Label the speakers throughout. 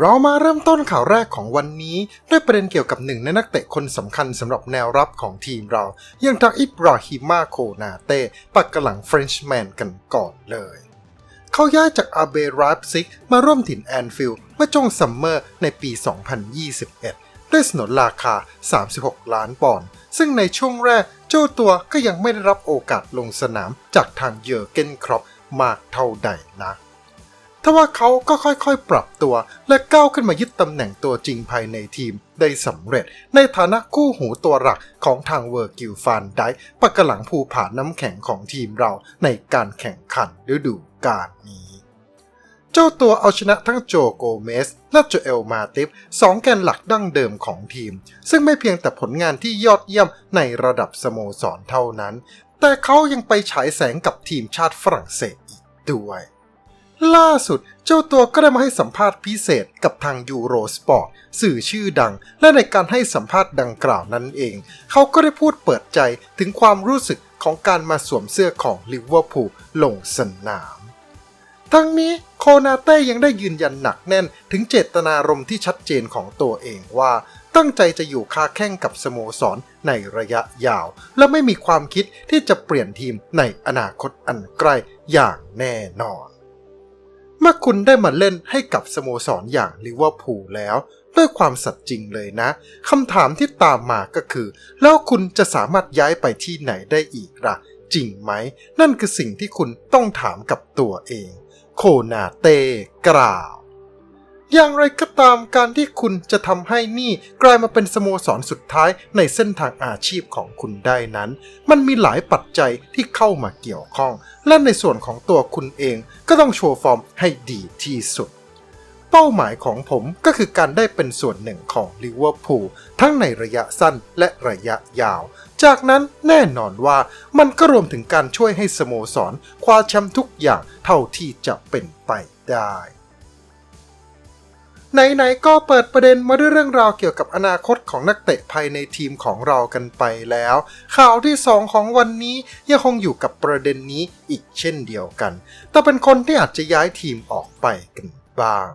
Speaker 1: เรามาเริ่มต้นข่าวแรกของวันนี้ ด้วยประเด็นเกี่ยวกับหนึ่งในนักเตะคนสำคัญสำหรับแนวรับของทีมเราอย่างทางอิบราฮิมาโคนาเต้ปักกหลังเฟรนช์แมนกันก่อนเลย เขาย้ายจากอาเบราฟซิกมาร่วมถิ่นแอนฟิลด์เมื่อช่วงซัมเมอร์ในปี 2021 ด้วยสนนราคา 36 ล้านปอนด์ซึ่งในช่วงแรกเจ้าตัวก็ยังไม่ได้รับโอกาสลงสนามจากทางเยอร์เกนครอปมากเท่าใดนะ ทว่าเขาก็ค่อยๆ ปรับตัว และก้าวขึ้นมายึดตำแหน่งตัวจริงภายในทีมได้สำเร็จ ในฐานะคู่หูตัวหลักของทางเวอร์กิลฟานได้ปักกหลังภูผาน้ำแข็งของทีมเราในการแข่งขันฤดูกาลนี้ เจ้าตัวเอาชนะทั้งโจโกเมสและโจเอลมาติฟสองแกนหลักดั้งเดิมของทีม ซึ่งไม่เพียงแต่ผลงานที่ยอดเยี่ยมในระดับสโมสรเท่านั้น แต่เขายังไปฉายแสงกับทีมชาติฝรั่งเศสอีกด้วย ล่าสุดเจ้าตัวก็ได้มาให้สัมภาษณ์พิเศษกับทางยูโรสปอร์ตสื่อชื่อดัง และในการให้สัมภาษณ์ดังกล่าวนั้นเอง เขาก็ได้พูดเปิดใจถึงความรู้สึกของการมาสวมเสื้อของลิเวอร์พูลลงสนาม ทั้งนี้โคนาเต้ยังได้ยืนยันหนักแน่นถึงเจตนารมณ์ที่ชัดเจนของตัวเองว่า ตั้งใจจะอยู่คาแข่งกับสโมสรในระยะยาว และไม่มีความคิดที่จะเปลี่ยนทีมในอนาคตอันใกล้อย่างแน่นอน มื่อคุณได้มาเล่นให้กับสโมสรอย่างลิเวอร์พูลแล้ว ด้วยความสัตย์จริงเลยนะคำถามที่ตามมาก็คือ แล้วคุณจะสามารถย้ายไปที่ไหนได้อีกล่ะ จริงไหม นั่นคือสิ่งที่คุณต้องถามกับตัวเอง โคนาเต้กล่าว อย่างไรก็ตามการที่คุณจะทำให้นี่กลายมาเป็นสโมสรสุดท้ายในเส้นทางอาชีพของคุณได้นั้น มันมีหลายปัจจัยที่เข้ามาเกี่ยวข้อง และในส่วนของตัวคุณเองก็ต้องโชว์ฟอร์มให้ดีที่สุด เป้าหมายของผมก็คือการได้เป็นส่วนหนึ่งของลิเวอร์พูลทั้งในระยะสั้นและระยะยาว จากนั้นแน่นอนว่ามันก็รวมถึงการช่วยให้สโมสรคว้าแชมป์ทุกอย่างเท่าที่จะเป็นไปได้ ไหนๆก็เปิดประเด็นมาด้วยเรื่องราวเกี่ยวกับอนาคตของนักเตะภายในทีมของเรากันไปแล้ว ข่าวที่สองของวันนี้ยังคงอยู่กับประเด็นนี้อีกเช่นเดียวกัน แต่เป็นคนที่อาจจะย้ายทีมออกไปกันบ้าง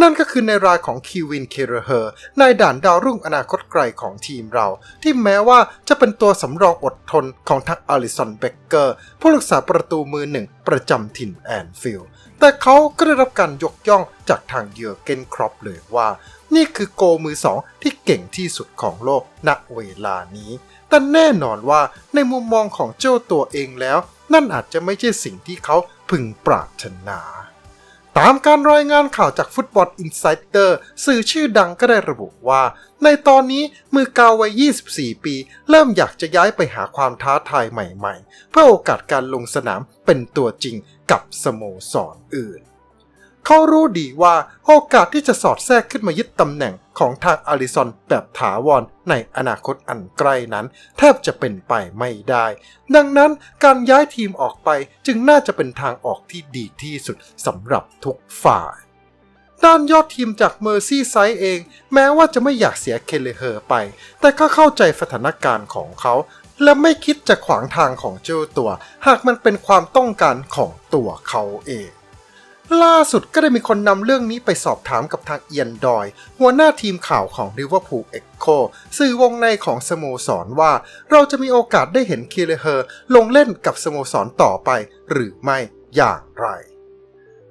Speaker 1: นั่นก็คือในรายของคีวินเคเรเฮอร์นายด่านดาวรุ่งอนาคตไกลของทีมเรา ที่แม้ว่าจะเป็นตัวสำรองอดทนของทักอลิสันเบเกอร์ ผู้รักษาประตูมือหนึ่งประจำถิ่นแอนฟิลด์แต่เขาก็ได้รับการยกย่องจากทางเยอร์เกนครอปเลยว่า นี่คือโกมือสองที่เก่งที่สุดของโลกณเวลานี้ แต่แน่นอนว่าในมุมมองของเจ้าตัวเองแล้ว นั่นอาจจะไม่ใช่สิ่งที่เขาพึงปรารถนา ตามการรายงานข่าวจากฟุตบอลอินไซเดอร์สื่อชื่อดังก็ได้ระบุว่า ในตอนนี้มือกาววัย 24 ปี เริ่มอยากจะย้ายไปหาความท้าทายใหม่ๆ เพื่อโอกาสการลงสนามเป็นตัวจริงกับสโมสรออื่น เขารู้ดีว่าโอกาสที่จะสอดแทรกขึ้นมายึดตำแหน่งของทางอาริซอนแบบถาวรในอนาคตอันใกล้นั้น แทบจะเป็นไปไม่ได้ ดังนั้นการย้ายทีมออกไปจึงน่าจะเป็นทางออกที่ดีที่สุดสำหรับทุกฝ่ายด้านยอดทีมจากเมอร์ซี่ไซด์เอง แม้ว่าจะไม่อยากเสียเคเลเฮอร์ไป แต่ก็เข้าใจสถานการณ์ของเขา และไม่คิดจะขวางทางของเจ้าตัว หากมันเป็นความต้องการของตัวเขาเอง ล่าสุดก็ได้มีคนนำเรื่องนี้ไปสอบถามกับทางเอียนดอย หัวหน้าทีมข่าวของลิเวอร์พูลเอ็กโคสื่อวงในของสโมสรว่า เราจะมีโอกาสได้เห็นเคเลเฮอร์ลงเล่นกับสโมสรต่อไป หรือไม่อย่างไร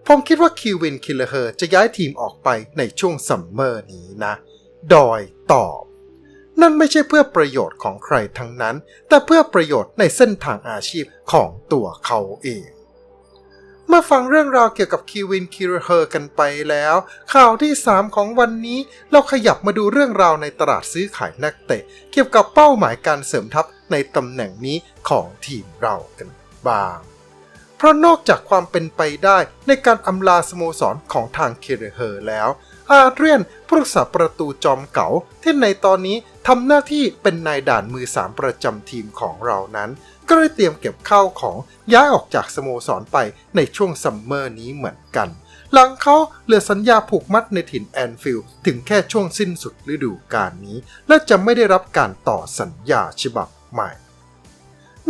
Speaker 1: ผมคิดว่าคิวินคิลเลอร์จะย้ายทีมออกไปในช่วงซัมเมอร์นี้นะ ดอยตอบ นั่นไม่ใช่เพื่อประโยชน์ของใครทั้งนั้น แต่เพื่อประโยชน์ในเส้นทางอาชีพของตัวเขาเอง มื่อฟังเรื่องราวเกี่ยวกับคิวินคิลเลอร์กันไปแล้ว ข่าวที่ 3 ของวันนี้เราขยับมาดูเรื่องราวในตลาดซื้อขายนักเตะ เกี่ยวกับเป้าหมายการเสริมทัพในตำแหน่งนี้ของทีมเรากันบ้าง เพราะนอกจากความเป็นไปได้ในการอำลาสโมสรของทางคเรเฮอร์แล้ว อาเรียนผู้รักษาประตูจอมเก๋าที่ในตอนนี้ทำหน้าที่เป็นนายด่านมือสามประจำทีมของเรานั้น ก็ได้เตรียมเก็บข้าวของย้ายออกจากสโมสรไปในช่วงซัมเมอร์นี้เหมือนกัน หลังเขาเหลือสัญญาผูกมัดในถิ่นแอนฟิลด์ถึงแค่ช่วงสิ้นสุดฤดูกาลนี้ และจะไม่ได้รับการต่อสัญญาฉบับใหม่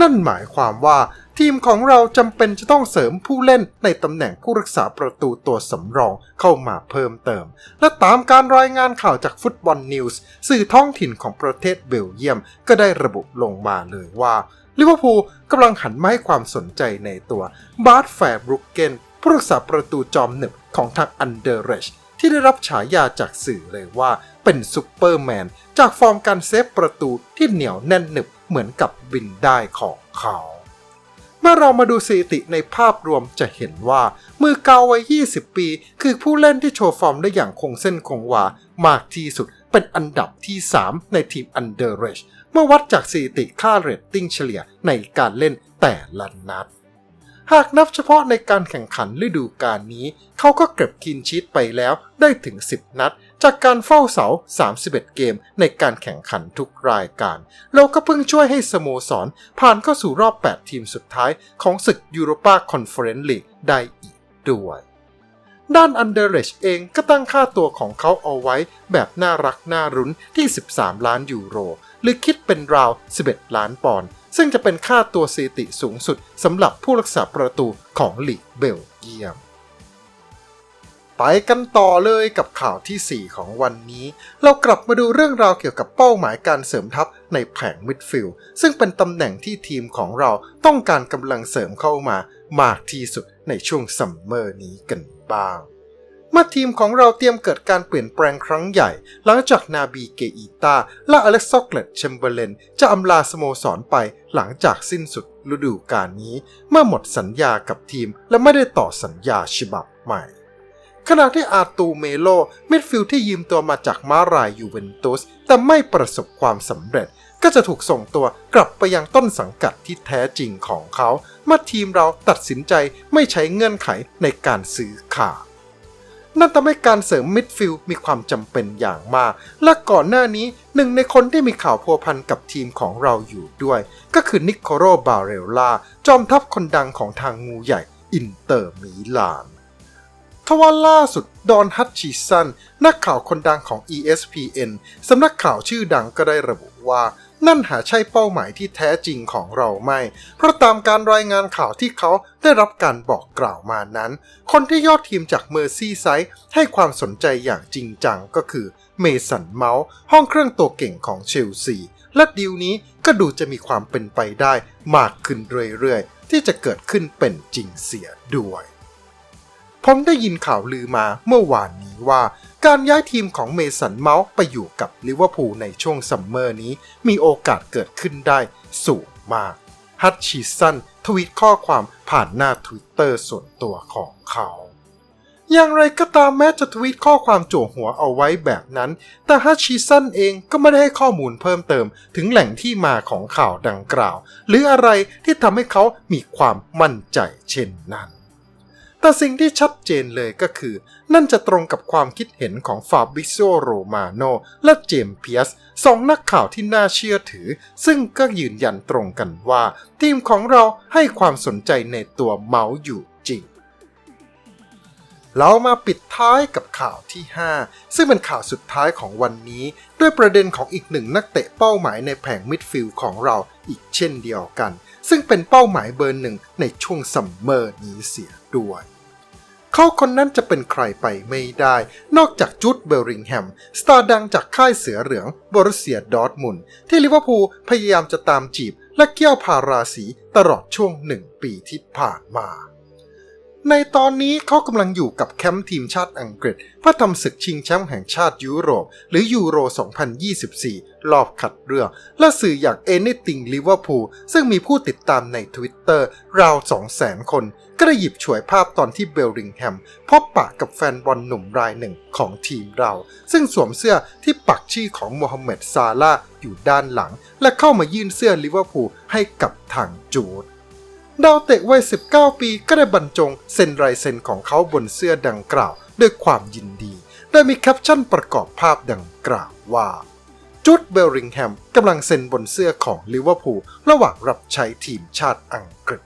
Speaker 1: นั่นหมายความว่าทีมของเราจำเป็นจะต้องเสริมผู้เล่นในตำแหน่งผู้รักษาประตูตัวสำรองเข้ามาเพิ่มเติม และตามการรายงานข่าวจากฟุตบอลนิวส์สื่อท้องถิ่นของประเทศเบลเยียมก็ได้ระบุลงมาเลยว่า ลิเวอร์พูลกำลังหันมาให้ความสนใจในตัวบาร์ตแฟร์บรุกเกนผู้รักษาประตูจอมหนึบของทางอันเดอร์เรชที่ได้รับฉายาจากสื่อเลยว่าเป็นซูเปอร์แมน จากฟอร์มการเซฟประตูที่เหนียวแน่นหนึบเหมือนกับบินได้ของเขา เมื่อเรามาดูสถิติในภาพรวมจะเห็นว่า มือเกาวัย 20 ปี คือผู้เล่นที่โชว์ฟอร์มได้อย่างคงเส้นคงวามากที่สุดเป็นอันดับที่ 3 ในทีมอันเดอร์เรช เมื่อวัดจากสถิติค่าเรตติ้งเฉลี่ยในการเล่นแต่ละนัด หากนับเฉพาะในการแข่งขันฤดูกาลนี้ เขาก็เก็บคินชีตไปแล้วได้ถึง 10 นัด จากการเฝ้าเสา 31 เกมในการแข่งขันทุกรายการ แล้วก็เพิ่งช่วยให้สโมสร ผ่านเข้าสู่รอบ 8 ทีมสุดท้ายของศึกยูโรปาคอนเฟอเรนซ์ลีกได้อีกด้วยด้านอันเดอร์เลชเองก็ตั้งค่าตัวของเขาเอาไว้แบบน่ารักน่ารุ้นที่ 13 ล้านยูโร หรือคิดเป็นราว 11 ล้านปอนด์ซึ่งจะเป็นค่าตัวสถิติสูงสุดสำหรับผู้รักษาประตูของลีกเบลเยียม ไปกันต่อเลยกับข่าวทีสี่ 4 ของวันนี้ เรากลับมาดูเรื่องราวเกี่ยวกับเป้าหมายการเสริมทัพในแผงมิดฟิลด์ซึ่งเป็นตำแหน่งที่ทีมของเราต้องการกำลังเสริมเข้ามามากที่สุดในช่วงซัมเมอร์นี้กันบ้าง เมื่อทีมของเราเตรียมเกิดการเปลี่ยนแปลงครั้งใหญ่ หลังจากนาบีเกอีตาและอเล็กซ์ซอกเลตเชมเบอร์เลนจะอำลาสโมสรไปหลังจากสิ้นสุดฤดูกาลนี้ เมื่อหมดสัญญากับทีมและไม่ได้ต่อสัญญาฉบับใหม่ขณะที่อาตูเมโลมิดฟิลด์ที่ยืมตัวมาจากมารายยูเวนตุส แต่ไม่ประสบความสำเร็จ ก็จะถูกส่งตัวกลับไปยังต้นสังกัดที่แท้จริงของเขา เมื่อทีมเราตัดสินใจไม่ใช้เงื่อนไขในการซื้อขาด นั่นทำให้การเสริมมิดฟิลด์มีความจำเป็นอย่างมาก และก่อนหน้านี้หนึ่งในคนที่มีข่าวพัวพันกับทีมของเราอยู่ด้วย ก็คือนิโคโรบาเรลลาจอมทัพคนดังของทางงูใหญ่อินเตอร์มิลานทว่าล่าสุดดอนฮัตชิสันนักข่าวคนดังของ ESPN สำนักข่าวชื่อดังก็ได้ระบุว่า นั่นหาใช่เป้าหมายที่แท้จริงของเราไม่ เพราะตามการรายงานข่าวที่เขาได้รับการบอกกล่าวมานั้น คนที่ยอดทีมจากเมอร์ซี่ไซด์ให้ความสนใจอย่างจริงจังก็คือเมสันเมาส์ห้องเครื่องตัวเก่งของเชลซี และดีลนี้ก็ดูจะมีความเป็นไปได้มากขึ้นเรื่อยๆ ที่จะเกิดขึ้นเป็นจริงเสียด้วย ผมได้ยินข่าวลือมาเมื่อวานนี้ว่า การย้ายทีมของเมสันเมาส์ไปอยู่กับลิเวอร์พูลในช่วงซัมเมอร์นี้ มีโอกาสเกิดขึ้นได้สูงมาก ฮัตชิสันทวีตข้อความผ่านหน้าทวิตเตอร์ส่วนตัวของเขา อย่างไรก็ตามแม้จะทวีตข้อความจั่วหัวเอาไว้แบบนั้น แต่ฮัตชิสันเองก็ไม่ได้ให้ข้อมูลเพิ่มเติมถึงแหล่งที่มาของข่าวดังกล่าว หรืออะไรที่ทำให้เขามีความมั่นใจเช่นนั้น แต่สิ่งที่ชัดเจนเลยก็คือ นั่นจะตรงกับความคิดเห็นของฟาบริโซโรมาโนและเจมส์เพียสสองนักข่าวที่น่าเชื่อถือ ซึ่งก็ยืนยันตรงกันว่า ทีมของเราให้ความสนใจในตัวเมาส์อยู่จริง เรามาปิดท้ายกับข่าวที่ 5 ซึ่งเป็นข่าวสุดท้ายของวันนี้ ด้วยประเด็นของอีกหนึ่งนักเตะเป้าหมายในแผงมิดฟิลด์ของเราอีกเช่นเดียวกันซึ่งเป็นเป้าหมายเบอร์หนึ่งในช่วงซัมเมอร์นี้เสียด้วย เขาคนนั้นจะเป็นใครไปไม่ได้ นอกจากจูดเบลริงแฮม สตาร์ดังจากค่ายเสือเหลืองบรุเซียดอร์ทมุนที่ลิเวอร์พูลพยายามจะตามจีบและเกี่ยวพาราสีตลอดช่วงหนึ่งปีที่ผ่านมา ในตอนนี้เขากำลังอยู่กับแคมป์ทีมชาติอังกฤษเพื่อทำศึกชิงแชมป์แห่งชาติยุโรป หรือยูโร 2024 รอบคัดเลือก และสื่ออย่าง Anything Liverpool ซึ่งมีผู้ติดตามใน Twitter ราว 200,000 คน ก็ได้หยิบฉวยภาพตอนที่เบลริงแฮมพบปะกับแฟนบอลหนุ่มรายหนึ่งของทีมเรา ซึ่งสวมเสื้อที่ปักชื่อของโมฮัมเหม็ดซาลาอยู่ด้านหลัง และเข้ามายื่นเสื้อลิเวอร์พูลให้กับทางจูด ดาวเตะวัย 19 ปีก็ได้บรรจงเซ็นลายเซ็นของเขาบนเสื้อดังกล่าว ด้วยความยินดี โดยมีแคปชั่นประกอบภาพดังกล่าวว่าจุดเบลริงแฮมกำลังเซ็นบนเสื้อของลิเวอร์พูลระหว่างรับใช้ทีมชาติอังกฤษ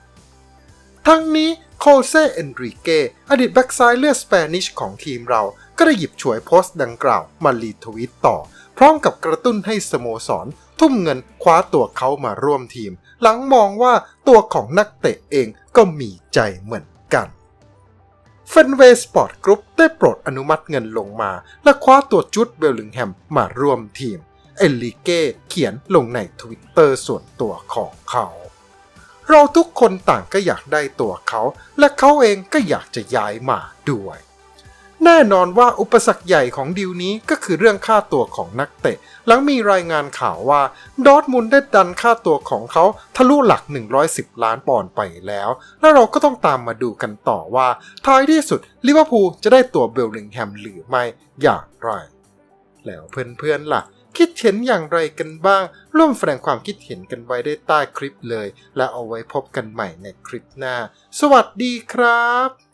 Speaker 1: ทั้งนี้โคเซเอนริเกอดีตแบ็กซ้ายเลือดสเปนิชของทีมเราก็ได้หยิบฉวยโพสต์ดังกล่าวมารีทวิตต่อ พร้อมกับกระตุ้นให้สโมสร ทุ่มเงินคว้าตัวเขามาร่วมทีม หลังมองว่าตัวของนักเตะเองก็มีใจเหมือนกันเฟนเวย์สปอร์ตกรุ๊ปได้โปรดอนุมัติเงินลงมา และคว้าตัวจุดเบลลิงแฮมมาร่วมทีม เอลลิเก้เขียนลงในทวิตเตอร์ส่วนตัวของเขา เราทุกคนต่างก็อยากได้ตัวเขา และเขาเองก็อยากจะย้ายมาด้วย แน่นอนว่าอุปสรรคใหญ่ของดีลนี้ก็คือเรื่องค่าตัวของนักเตะ หลังมีรายงานข่าวว่าดอทมุนได้ดันค่าตัวของเขาทะลุหลัก 110 ล้านปอนด์ไปแล้ว แล้วเราก็ต้องตามมาดูกันต่อว่า ท้ายที่สุดลิเวอร์พูลจะได้ตัวเบลลิงแฮมหรือไม่อย่างไร แล้วเพื่อนๆล่ะคิดเห็นอย่างไรกันบ้าง ร่วมแสดงความคิดเห็นกันไว้ได้ใต้คลิปเลย และเอาไว้พบกันใหม่ในคลิปหน้า สวัสดีครับ